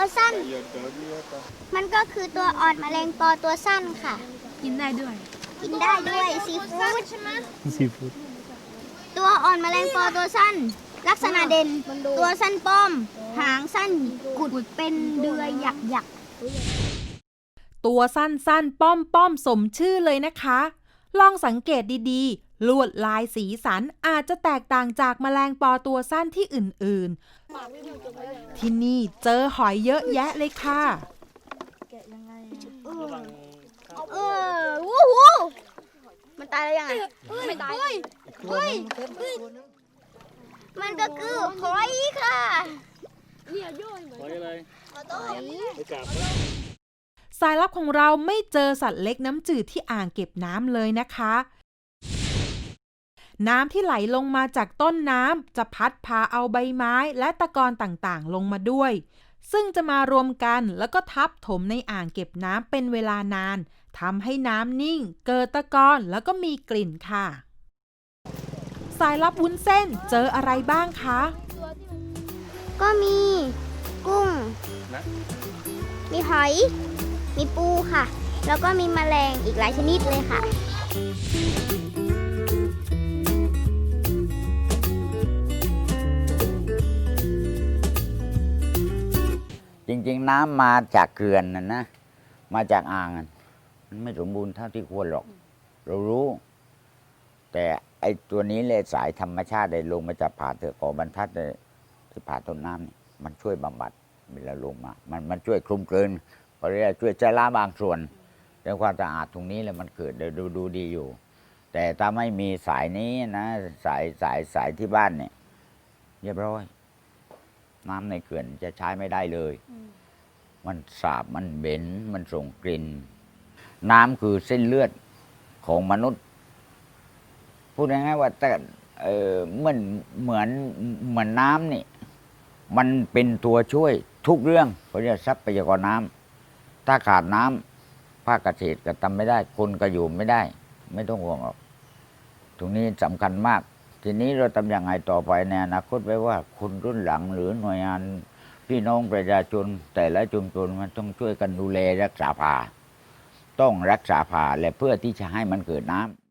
ตัวสั้น มันก็คือตัวอ่อนแมลงปอตัวสั้นค่ะ กินได้ด้วย กินได้ด้วยซีฟู้ดซีฟู้ดตัวอ่อนแมลงปอตัวสั้น ลักษณะเด่น ตัวสั้นป้อม หางสั้นกุดเป็นเดือยหยักหยักตัวสั้นๆป้อมป้อมๆสมชื่อเลยนะคะ ลองสังเกตดีๆ ลวดลายสีสันอาจจะแตกต่างจากแมลงปอตัวสั้นที่อื่นๆ ที่นี่เจอหอยเยอะแยะเลยค่ะเออวู้ฮู้มันตายแล้วยังไงไม่ตายเฮ้ยมันก็คือหอยค่ะหอยอะไรไปจับสายลับของเราไม่เจอสัตว์เล็กน้ำจืดที่อ่างเก็บน้ำเลยนะคะ น้ำที่ไหลลงมาจากต้นน้ำจะพัดพาเอาใบไม้และตะกอนต่างๆ ลงมาด้วย ซึ่งจะมารวมกันแล้วก็ทับถมในอ่างเก็บน้ำเป็นเวลานานทำให้น้ำนิ่ง เกิดตะกอนแล้วก็มีกลิ่นค่ะ สายลับวุ้นเส้นเจออะไรบ้างคะ ก็มี กุ้งนะมีหอย มีปูค่ะ แล้วก็มีแมลงอีกหลายชนิดเลยค่ะ จริง ๆ น้ำมาจากเขื่อนนะนะมาจากอ่างมันไม่สมบูรณ์เท่าที่ควรหรอก เรารู้ แต่ไอ้ตัวนี้เลยสายธรรมชาติได้ลงมาจากผ่าเถือกอบรรทัดเลยที่ผ่าต้นน้ำนี่มันช่วยบำบัดเวลาลงมา มันมันช่วยคลุมเกินก็เรียกช่วยจะล้าบางส่วนแต่ความสะอาดตรงนี้แหละมันเกิดเดี๋ยวดูดูดีอยู่ แต่ถ้าไม่มีสายนี้นะ สายสายสายที่บ้านเนี่ยเรียบร้อย น้ำในเขื่อนจะใช้ไม่ได้เลย มันสาบมันเหม็นมันส่งกลิ่น น้ำคือเส้นเลือดของมนุษย์ พูดง่ายๆว่าแต่เออเหมือนเหมือนเหมือนน้ำนี่ มันเป็นตัวช่วยทุกเรื่องเขาเรียกทรัพยากรน้ำถ้าขาดน้ำภาคเกษตรก็ทำไม่ได้ คนก็อยู่ไม่ได้ ไม่ต้องห่วงหรอก ตรงนี้สำคัญมาก ทีนี้เราทำอย่างไรต่อไปในอนาคตไว้ว่าคนรุ่นหลังหรือหน่วยงานพี่น้องประชาชนแต่ละชุมชนมันต้องช่วยกันดูแลรักษาป่าต้องรักษาป่าและเพื่อที่จะให้มันเกิดน้ำ